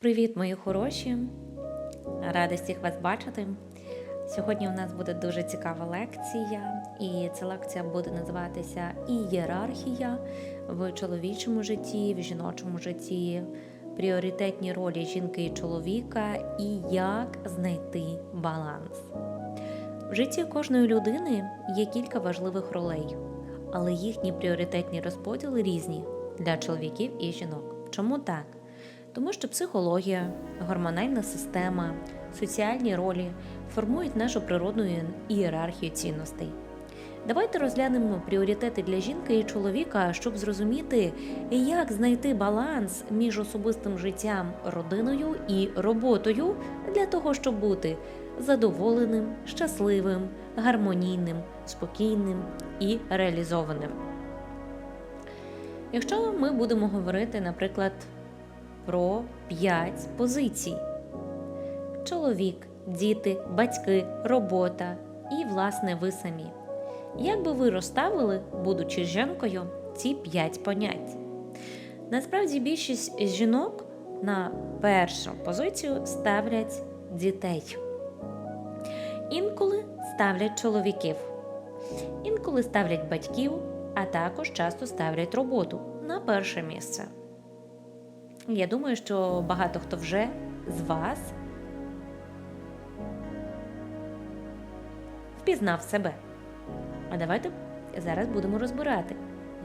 Привіт, мої хороші! Рада всіх вас бачити. Сьогодні у нас буде дуже цікава лекція, і ця лекція буде називатися Ієрархія в чоловічому житті, в жіночому житті, пріоритетні ролі жінки і чоловіка, і як знайти баланс. В житті кожної людини є кілька важливих ролей, але їхні пріоритетні розподіли різні для чоловіків і жінок. Чому так? Тому що психологія, гормональна система, соціальні ролі формують нашу природну ієрархію цінностей. Давайте розглянемо пріоритети для жінки і чоловіка, щоб зрозуміти, як знайти баланс між особистим життям, родиною і роботою для того, щоб бути задоволеним, щасливим, гармонійним, спокійним і реалізованим. Якщо ми будемо говорити, наприклад, про 5 позицій: чоловік, діти, батьки, робота і, власне, ви самі. Як би ви розставили, будучи жінкою, ці 5 понять? Насправді більшість жінок на першу позицію ставлять дітей. Інколи ставлять чоловіків, інколи ставлять батьків, а також часто ставлять роботу на перше місце. Я думаю, що багато хто вже з вас впізнав себе. А давайте зараз будемо розбирати,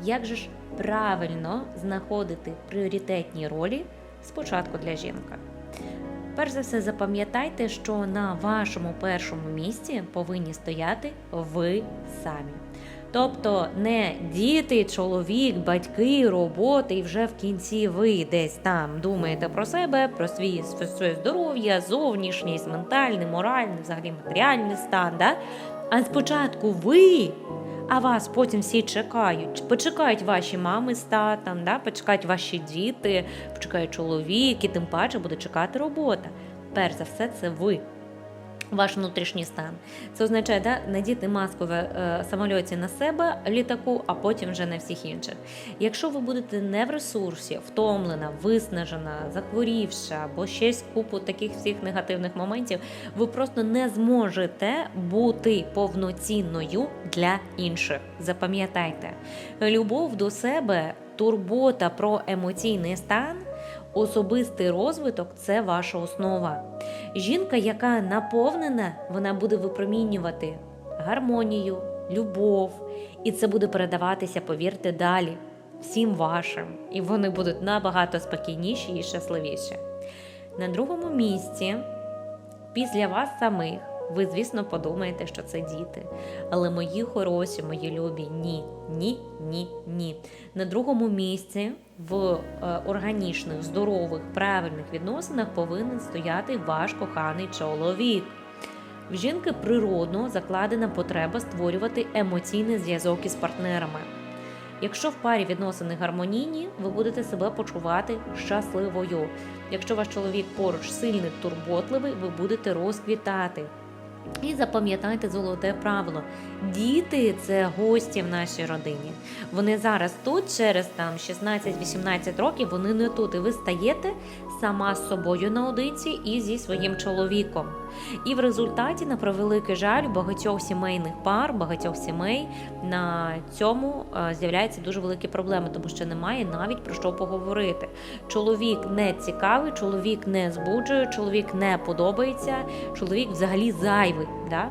як же ж правильно знаходити пріоритетні ролі спочатку для жінка. Перш за все, запам'ятайте, що на вашому першому місці повинні стояти ви самі. Тобто не діти, чоловік, батьки, роботи, і вже в кінці ви десь там думаєте про себе, про свій своє здоров'я, зовнішність, ментальний, моральний, взагалі матеріальний стан. Да? А спочатку ви, а вас потім всі чекають. Почекають ваші мами з татом, да? почекають ваші діти, почекає чоловік, і тим паче буде чекати робота. Перш за все, це ви ваш внутрішній стан. Це означає да, надіти маску в е, самольоті на себе, літаку, а потім вже на всіх інших. Якщо ви будете не в ресурсі, втомлена, виснажена, захворівша або щось купу таких всіх негативних моментів, ви просто не зможете бути повноцінною для інших. Запам'ятайте, любов до себе, турбота про емоційний стан. Особистий розвиток це ваша основа. Жінка, яка наповнена, вона буде випромінювати гармонію, любов, і це буде передаватися, повірте, далі всім вашим. І вони будуть набагато спокійніші і щасливіші. На другому місці, після вас самих, ви, звісно, подумаєте, що це діти. Але мої хороші, мої любі, ні, ні, ні, ні. На другому місці в е, органічних, здорових, правильних відносинах повинен стояти ваш коханий чоловік. В жінки природно закладена потреба створювати емоційний зв'язок із партнерами. Якщо в парі відносини гармонійні, ви будете себе почувати щасливою. Якщо ваш чоловік поруч сильний, турботливий, ви будете розквітати. І запам'ятайте золоте правило: діти це гості в нашій родині. Вони зараз тут, через там 16-18 років, вони не тут. І ви стаєте сама з собою наодинці і зі своїм чоловіком. І в результаті, на превеликий жаль, багатьох сімейних пар, багатьох сімей на цьому з'являються дуже великі проблеми, тому що немає навіть про що поговорити. Чоловік не цікавий, чоловік не збуджує, чоловік не подобається, чоловік взагалі зайвий. Да?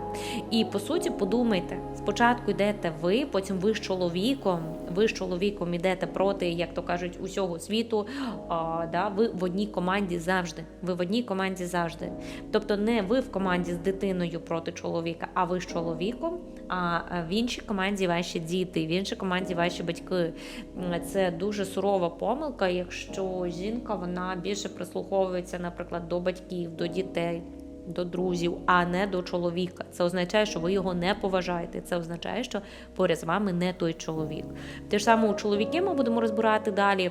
І по суті, подумайте, спочатку йдете ви, потім ви з чоловіком, ви з чоловіком йдете проти, як то кажуть, усього світу. А, да? Ви в одній команді завжди. Ви в одній команді завжди. Тобто, не ви в команді з дитиною проти чоловіка, а ви з чоловіком. А в іншій команді ваші діти, в іншій команді ваші батьки. Це дуже сурова помилка, якщо жінка вона більше прислуховується, наприклад, до батьків, до дітей до друзів, а не до чоловіка. Це означає, що ви його не поважаєте. Це означає, що поряд з вами не той чоловік. Те ж саме у чоловіки ми будемо розбирати далі.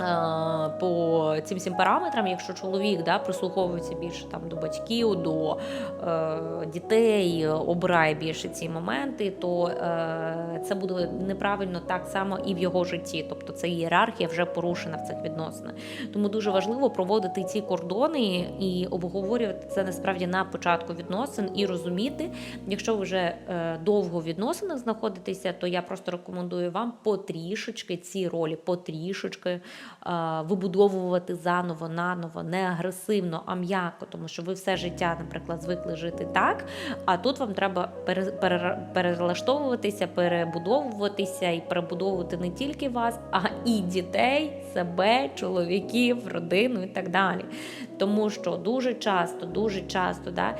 Е, По цим всім параметрам, якщо чоловік да, прислуховується більше там до батьків, до е, дітей, обирає більше ці моменти, то е, це буде неправильно так само і в його житті. Тобто це ієрархія вже порушена в цих відносинах. Тому дуже важливо проводити ці кордони і обговорювати це насправді на початку відносин і розуміти, якщо ви вже е, довго в відносинах знаходитеся, то я просто рекомендую вам потрішечки ці ролі, потрішечки вибудовувати заново, наново, не агресивно, а м'яко, тому що ви все життя, наприклад, звикли жити так. А тут вам треба пере- пере- перелаштовуватися, перебудовуватися і перебудовувати не тільки вас, а і дітей, себе, чоловіків, родину і так далі. Тому що дуже часто, дуже часто да,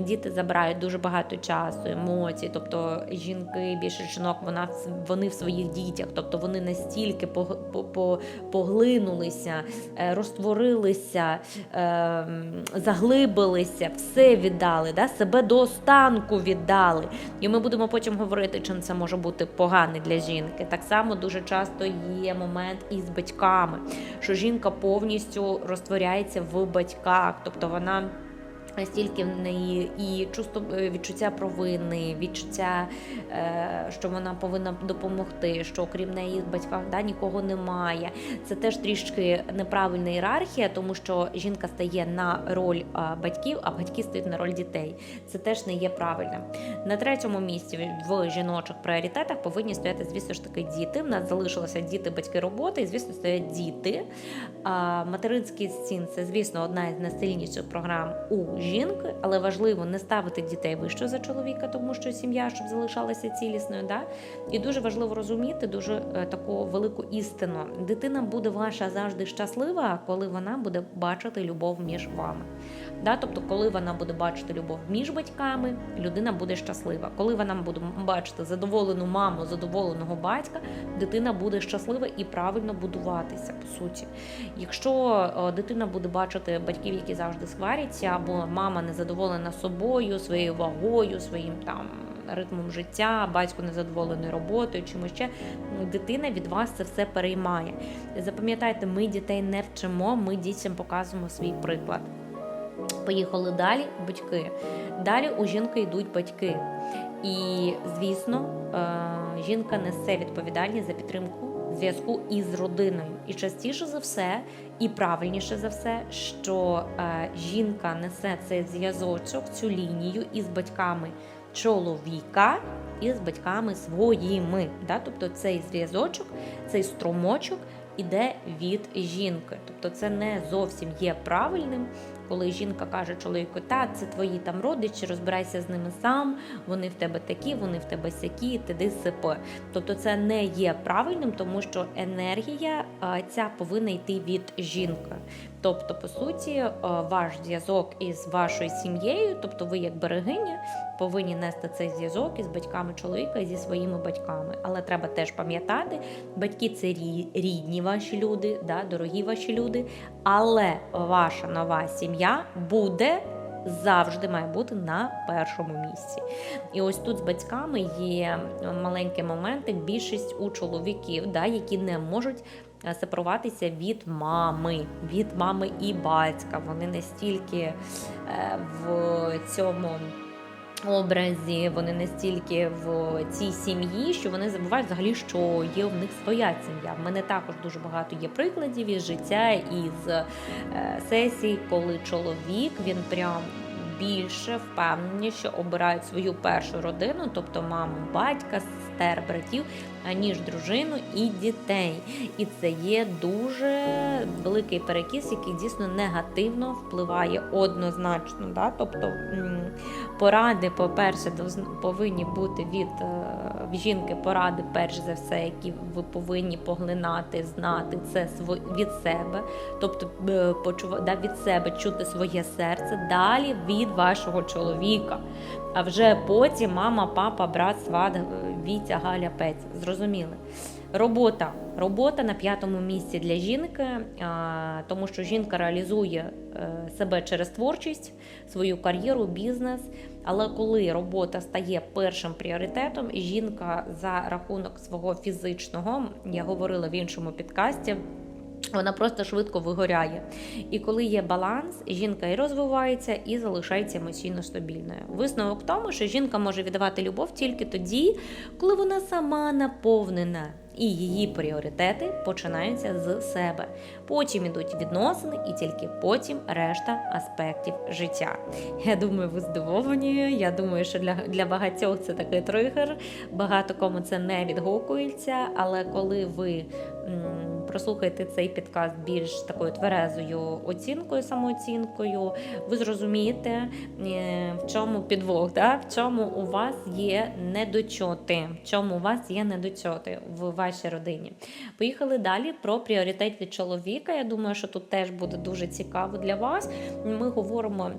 діти забирають дуже багато часу, емоцій. Тобто жінки, більше жінок, вона вони в своїх дітях, тобто вони настільки пог- по- по- поглинулися, е, розтворилися, е, заглибилися, все віддали, да, себе до останку віддали. І ми будемо потім говорити, чим це може бути погане для жінки. Так само дуже часто є момент із батьками, що жінка повністю розтворяється в батьках, тобто вона. Настільки в неї і е, відчуття провини, відчуття, е, що вона повинна допомогти, що окрім неї в батьках да, нікого немає. Це теж трішки неправильна ієрархія, тому що жінка стає на роль батьків, а батьки стають на роль дітей. Це теж не є правильним. На третьому місці в жіночих пріоритетах повинні стояти, звісно ж таки, діти. В нас залишилося діти, батьки, роботи, і звісно, стоять діти. Материнський стін це, звісно, одна із найсильніших програм у жінки, але важливо не ставити дітей вище за чоловіка, тому що сім'я щоб залишалася цілісною. Да? І дуже важливо розуміти дуже е, таку велику істину. Дитина буде ваша завжди щаслива, коли вона буде бачити любов між вами. Да? Тобто, коли вона буде бачити любов між батьками, людина буде щаслива. Коли вона буде бачити задоволену маму, задоволеного батька, дитина буде щаслива і правильно будуватися по суті. Якщо е, дитина буде бачити батьків, які завжди сваряться, або мама незадоволена собою, своєю вагою, своїм там ритмом життя, батько незадоволений роботою, чимось ще дитина від вас це все переймає. Запам'ятайте, ми дітей не вчимо, ми дітям показуємо свій приклад. Поїхали далі, батьки. Далі у жінки йдуть батьки. І, звісно, е, жінка несе відповідальність за підтримку зв'язку із родиною. І частіше за все, і правильніше за все, що е, жінка несе цей зв'язочок, цю лінію із батьками чоловіка і з батьками своїми. Да? Тобто цей зв'язочок, цей струмочок іде від жінки. Тобто це не зовсім є правильним, коли жінка каже чоловіку, та це твої там родичі, розбирайся з ними сам, вони в тебе такі, вони в тебе сякі, ти сипи. Тобто це не є правильним, тому що енергія ця повинна йти від жінки. Тобто, по суті, ваш зв'язок із вашою сім'єю, тобто ви як берегиня, повинні нести цей зв'язок із батьками чоловіка і зі своїми батьками. Але треба теж пам'ятати, батьки це рідні ваші люди, да, дорогі ваші люди, але ваша нова сім'я буде. Завжди має бути на першому місці. І ось тут з батьками є маленький моментик, більшість у чоловіків, да, які не можуть е, сепаруватися від мами, від мами і батька. Вони настільки е, в цьому образі, вони настільки в цій сім'ї, що вони забувають взагалі, що є в них своя сім'я. В мене також дуже багато є прикладів із життя із е, сесій, коли чоловік він прям. Більше впевнені, що обирають свою першу родину, тобто маму, батька, сестер, братів, аніж дружину і дітей. І це є дуже великий перекіс, який дійсно негативно впливає однозначно. Да? Тобто поради, по-перше, повинні бути від е, жінки поради, перш за все, які ви повинні поглинати, знати це від себе, тобто е, да, від себе чути своє серце, далі від вашого чоловіка. А вже потім мама, папа, брат, сват, е, Вітя, Галя, Пець. Зрозуміли. Робота. Робота на п'ятому місці для жінки, тому що жінка реалізує е, себе через творчість, свою кар'єру, бізнес. Але коли робота стає першим пріоритетом, жінка за рахунок свого фізичного, я говорила в іншому підкасті. Вона просто швидко вигоряє. І коли є баланс, жінка і розвивається, і залишається емоційно стабільною. Висновок в тому, що жінка може віддавати любов тільки тоді, коли вона сама наповнена. І її пріоритети починаються з себе. Потім ідуть відносини, і тільки потім решта аспектів життя. Я думаю, ви здивовані. Я думаю, що для, для багатьох це такий тригер. Багато кому це не відгукується. Але коли ви м, прослухаєте цей підкаст більш такою тверезою оцінкою, самооцінкою, ви зрозумієте, е, в чому підвох, да? в чому у вас є недочоти, в чому у вас є недочоти в вашій родині. Поїхали далі про пріоритети чоловіка. Я думаю, що тут теж буде дуже цікаво для вас. Ми говоримо.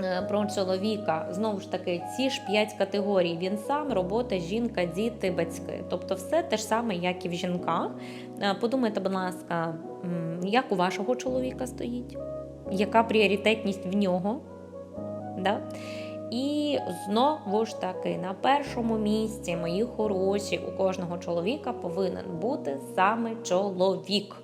Е, Про чоловіка знову ж таки ці ж п'ять категорій: він сам, робота, жінка, діти, батьки. Тобто, все те ж саме, як і в жінках. Е, Подумайте, будь ласка, як у вашого чоловіка стоїть, яка пріоритетність в нього? Да? І знову ж таки, на першому місці, мої хороші, у кожного чоловіка повинен бути саме чоловік.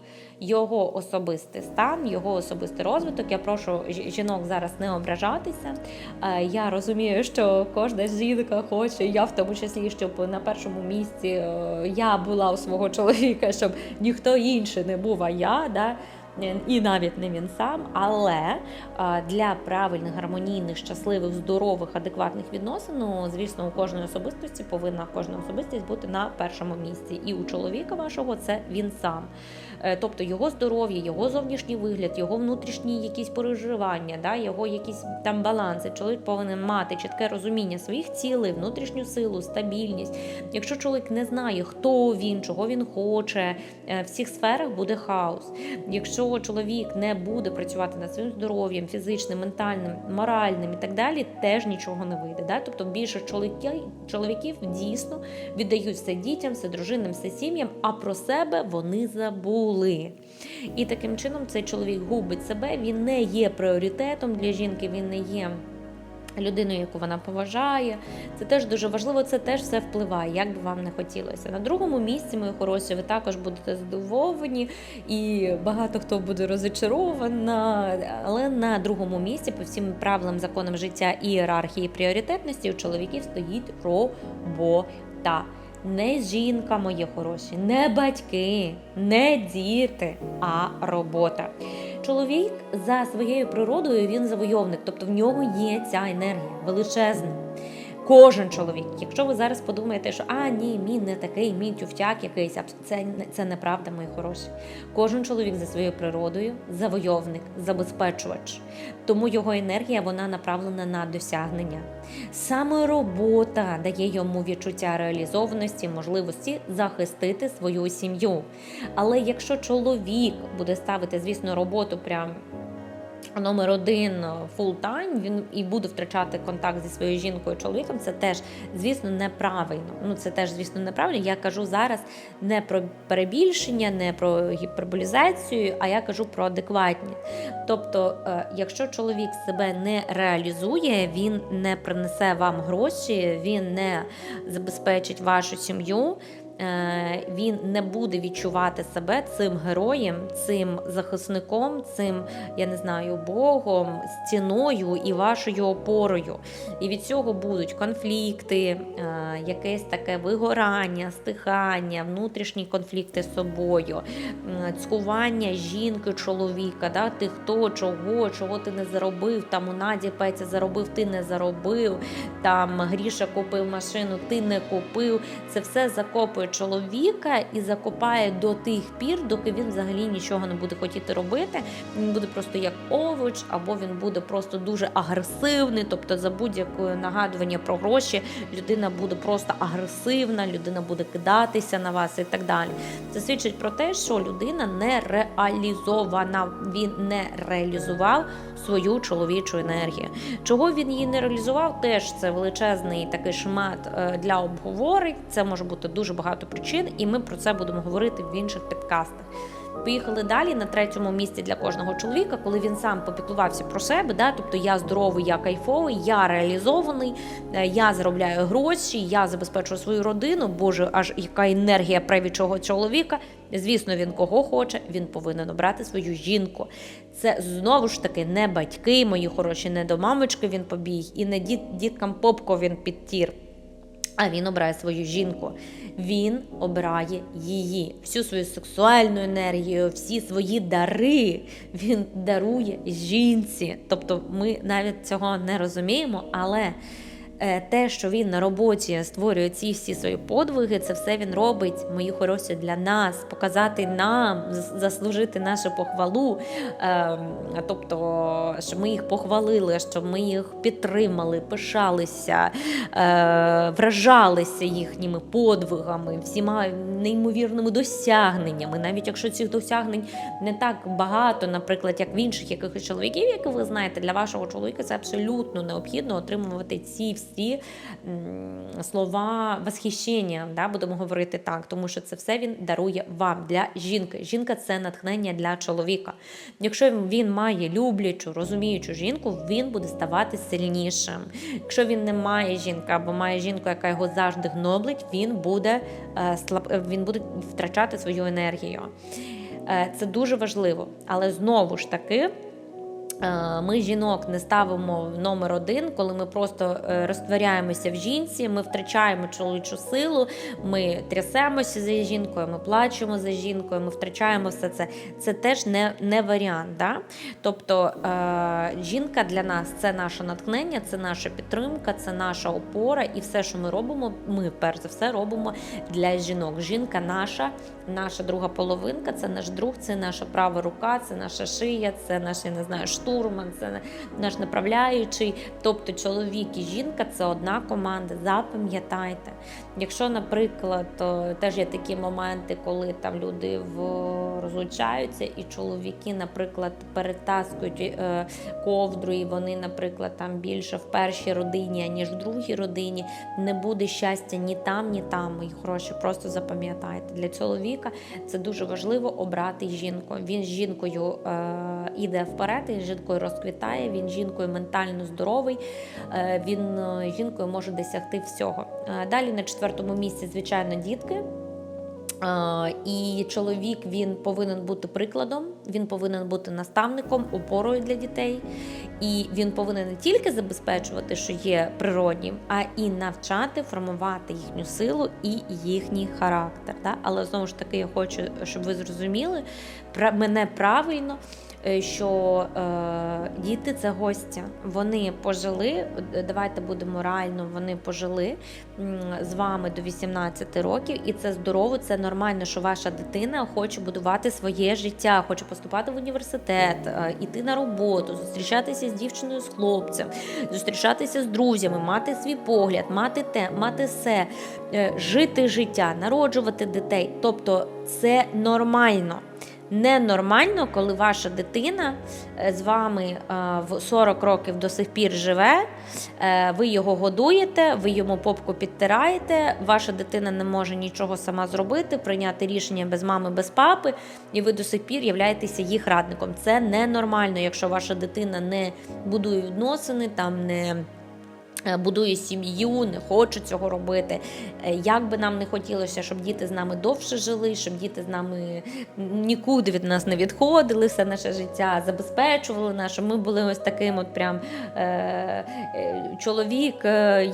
Його особистий стан, його особистий розвиток. Я прошу жінок зараз не ображатися. Е, Я розумію, що кожна жінка хоче, я в тому числі, щоб на першому місці е, я була у свого чоловіка, щоб ніхто інший не був, а я. Да? і навіть не він сам. Але для правильних, гармонійних, щасливих, здорових, адекватних відносин, ну, звісно, у кожної особистості повинна кожна особистість бути на першому місці. І у чоловіка вашого це він сам. Е, Тобто його здоров'я, його зовнішній вигляд, його внутрішні якісь переживання, да, його якісь там баланси. Чоловік повинен мати чітке розуміння своїх цілей, внутрішню силу, стабільність. Якщо чоловік не знає, хто він, чого він хоче, е, в цих сферах буде хаос. Якщо чоловік не буде працювати над своїм здоров'ям, фізичним, ментальним, моральним і так далі, теж нічого не вийде. Да? Тобто більше чоловіків дійсно віддають все дітям, все дружинам, все сім'ям, а про себе вони забули. І таким чином цей чоловік губить себе, він не є пріоритетом для жінки, він не є. Людиною, яку вона поважає, це теж дуже важливо. Це теж все впливає, як би вам не хотілося. На другому місці, мої хороші, ви також будете здивовані, і багато хто буде розочарована. Але на другому місці, по всім правилам, законам життя, ієрархії пріоритетності, у чоловіків стоїть робота. Не жінка, мої хороші, не батьки, не діти, а робота. Чоловік за своєю природою він завойовник, тобто в нього є ця енергія величезна. Кожен чоловік, якщо ви зараз подумаєте, що а ні, мій не такий, мій тюфтяк якийсь, це, це неправда, мої хороші. Кожен чоловік за своєю природою завойовник, забезпечувач. Тому його енергія вона направлена на досягнення. Саме робота дає йому відчуття реалізованості, можливості захистити свою сім'ю. Але якщо чоловік буде ставити, звісно, роботу прям номер один фул тайм, він і буде втрачати контакт зі своєю жінкою, чоловіком. Це теж, звісно, неправильно. Ну це теж, звісно, неправильно. Я кажу зараз не про перебільшення, не про гіперболізацію, а я кажу про адекватність. Тобто, е, якщо чоловік себе не реалізує, він не принесе вам гроші, він не забезпечить вашу сім'ю. Е, Він не буде відчувати себе цим героєм, цим захисником, цим, я не знаю, Богом, стіною і вашою опорою. І від цього будуть конфлікти, е, якесь таке вигорання, стихання, внутрішні конфлікти з собою, цькування жінки, чоловіка, да? ти хто, чого, чого ти не заробив, там у Наді Петя заробив, ти не заробив, там Гріша купив машину, ти не купив. Це все закопує чоловіка і закопає до тих пір, доки він взагалі нічого не буде хотіти робити. Він буде просто як овоч, або він буде просто дуже агресивний. Тобто, за будь-яке нагадування про гроші людина буде просто агресивна, людина буде кидатися на вас і так далі. Це свідчить про те, що людина не реалізована, він не реалізував свою чоловічу енергію. Чого він її не реалізував, теж це величезний такий шмат е, для обговорень. Це може бути дуже багато причин, і ми про це будемо говорити в інших підкастах. Поїхали далі на третьому місці для кожного чоловіка, коли він сам попіклувався про себе. Да? Тобто я здоровий, я кайфовий, я реалізований, е, я заробляю гроші, я забезпечую свою родину. Боже, аж яка енергія правічого чоловіка. Звісно, він кого хоче, він повинен обрати свою жінку. Це знову ж таки не батьки, мої хороші, не до мамочки він побіг, і не діт, діткам попко він підтір. А він обирає свою жінку. Він обирає її, всю свою сексуальну енергію, всі свої дари він дарує жінці. Тобто ми навіть цього не розуміємо, але те, що він на роботі створює ці всі свої подвиги, це все він робить, мої хороші, для нас, показати нам, зас- заслужити нашу похвалу. Е, Тобто, що ми їх похвалили, що ми їх підтримали, пишалися, е, вражалися їхніми подвигами, всіма неймовірними досягненнями. Навіть якщо цих досягнень не так багато, наприклад, як в інших якихось чоловіків, як ви знаєте, для вашого чоловіка це абсолютно необхідно отримувати ці всі м, слова восхищення, да, будемо говорити так, тому що це все він дарує вам для жінки. Жінка це натхнення для чоловіка. Якщо він має люблячу, розуміючу жінку, він буде ставати сильнішим. Якщо він не має жінки або має жінку, яка його завжди гноблить, він буде, е, слаб... е, він буде втрачати свою енергію. Е, Це дуже важливо. Але знову ж таки. Е, Ми жінок не ставимо в номер один, коли ми просто е, розтворяємося в жінці, ми втрачаємо чоловічу силу, ми трясемося за жінкою, ми плачемо за жінкою, ми втрачаємо все це. Це теж не, не варіант. Да? Тобто е, жінка для нас це наше натхнення, це наша підтримка, це наша опора, і все, що ми робимо, ми перш за все робимо для жінок. Жінка наша, наша друга половинка, це наш друг, це наша права рука, це наша шия, це наш, не знаю, штурман, це наш направляючий. Тобто чоловік і жінка це одна команда. Запам'ятайте. Якщо, наприклад, теж є такі моменти, коли там люди розлучаються, і чоловіки, наприклад, перетаскують е, ковдру, і вони, наприклад, там більше в першій родині, ніж в другій родині, не буде щастя ні там, ні там. Мої гроші. Просто запам'ятайте. Для чоловіка це дуже важливо обрати жінку. Він з жінкою е, іде вперед, з жінкою розквітає, він жінкою ментально здоровий, е, він е, жінкою може досягти всього. Е, далі на четвертому місці, звичайно, дітки. І чоловік він повинен бути прикладом, він повинен бути наставником, опорою для дітей. І він повинен не тільки забезпечувати, що є природнім, а і навчати формувати їхню силу і їхній характер. Да? Але знову ж таки, я хочу, щоб ви зрозуміли мене правильно. Е, Що е, діти це гостя. Вони пожили. Давайте будемо реально. Вони пожили з вами до 18 років, і це здорово, це нормально, що ваша дитина хоче будувати своє життя, хоче поступати в університет, е, іти на роботу, зустрічатися з дівчиною, з хлопцем, зустрічатися з друзями, мати свій погляд, мати те, мати все, е, жити життя, народжувати дітей. Тобто це нормально. Ненормально, коли ваша дитина е, з вами е, в 40 років до сих пір живе, е, ви його годуєте, ви йому попку підтираєте, ваша дитина не може нічого сама зробити, прийняти рішення без мами, без папи, і ви до сих пір являєтеся їх радником. Це ненормально, якщо ваша дитина не будує відносини, там не. Е, Будує сім'ю, не хоче цього робити. Е, Як би нам не хотілося, щоб діти з нами довше жили, щоб діти з нами нікуди від нас не відходили, все наше життя забезпечували нас, щоб ми були ось таким от прям е, е, чоловік,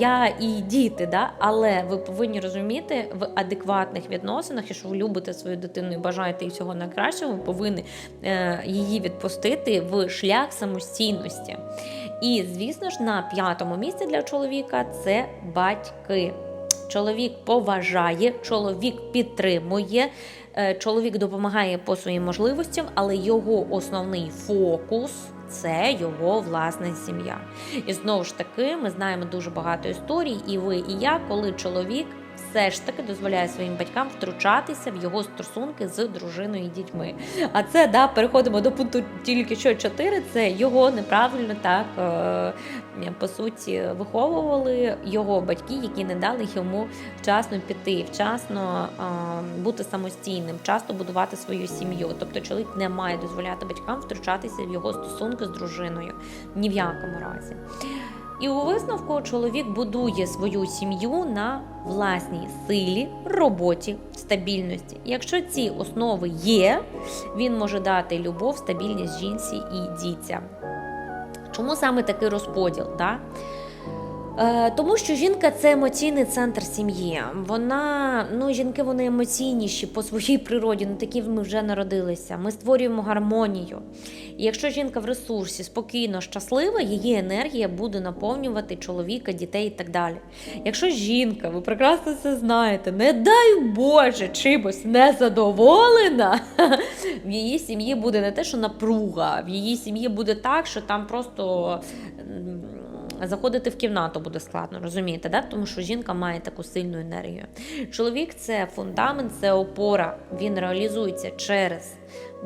я і діти. Да? Але ви повинні розуміти в адекватних відносинах, що ви любите свою дитину і бажаєте їй всього найкращого, ви повинні е, її відпустити в шлях самостійності. І, звісно ж, на п'ятому місці для чоловіка це батьки. Чоловік поважає, чоловік підтримує, е, чоловік допомагає по своїм можливостям, але його основний фокус це його власна сім'я. І знову ж таки, ми знаємо дуже багато історій, і ви, і я, коли чоловік все ж таки дозволяє своїм батькам втручатися в його стосунки з дружиною і дітьми. А це да, переходимо до пункту тільки що 4, Це його неправильно так е, по суті виховували його батьки, які не дали йому вчасно піти, вчасно е, бути самостійним, часто будувати свою сім'ю. Тобто чоловік не має дозволяти батькам втручатися в його стосунки з дружиною ні в якому разі. І у висновку чоловік будує свою сім'ю на власній силі, роботі, стабільності. Якщо ці основи є, він може дати любов, стабільність жінці і дітям. Чому саме такий розподіл? Да? Е, тому що жінка це емоційний центр сім'ї. Вона, ну, жінки вони емоційніші по своїй природі, ну такі ми вже народилися. Ми створюємо гармонію. І якщо жінка в ресурсі спокійно, щаслива, її енергія буде наповнювати чоловіка, дітей і так далі. Якщо жінка, ви прекрасно це знаєте, не дай Боже, чимось незадоволена, в її сім'ї буде не те, що напруга, в її сім'ї буде так, що там просто заходити в кімнату буде складно, розумієте? да? Тому що жінка має таку сильну енергію. Чоловік це фундамент, це опора. Він реалізується через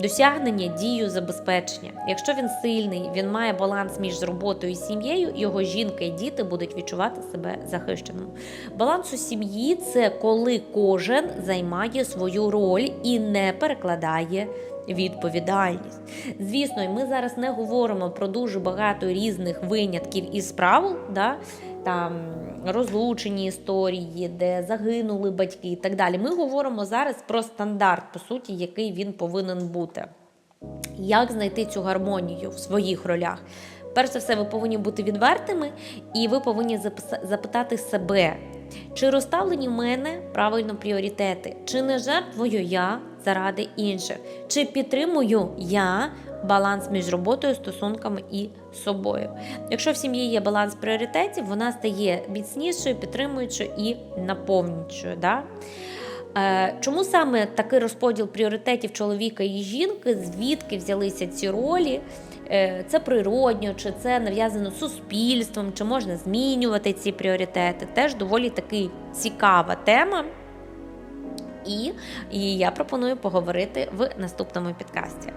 досягнення, дію, забезпечення. Якщо він сильний, він має баланс між роботою і сім'єю, його жінка і діти будуть відчувати себе захищеним. Баланс у сім'ї це коли кожен займає свою роль і не перекладає відповідальність. Звісно, ми зараз не говоримо про дуже багато різних винятків із правил, да? Там розлучені історії, де загинули батьки і так далі. Ми говоримо зараз про стандарт, по суті, який він повинен бути. Як знайти цю гармонію в своїх ролях? Перш за все, ви повинні бути відвертими, і ви повинні запитати себе, чи розставлені в мене правильно пріоритети, чи не жертвую я заради інших? Чи підтримую я баланс між роботою, стосунками і собою? Якщо в сім'ї є баланс пріоритетів, вона стає міцнішою, підтримуючою і наповнюючою. Да? Е, чому саме такий розподіл пріоритетів чоловіка і жінки? Звідки взялися ці ролі? Е, це природньо, чи це нав'язано суспільством, чи можна змінювати ці пріоритети? Теж доволі таки цікава тема. І, я пропоную поговорити в наступному підкасті.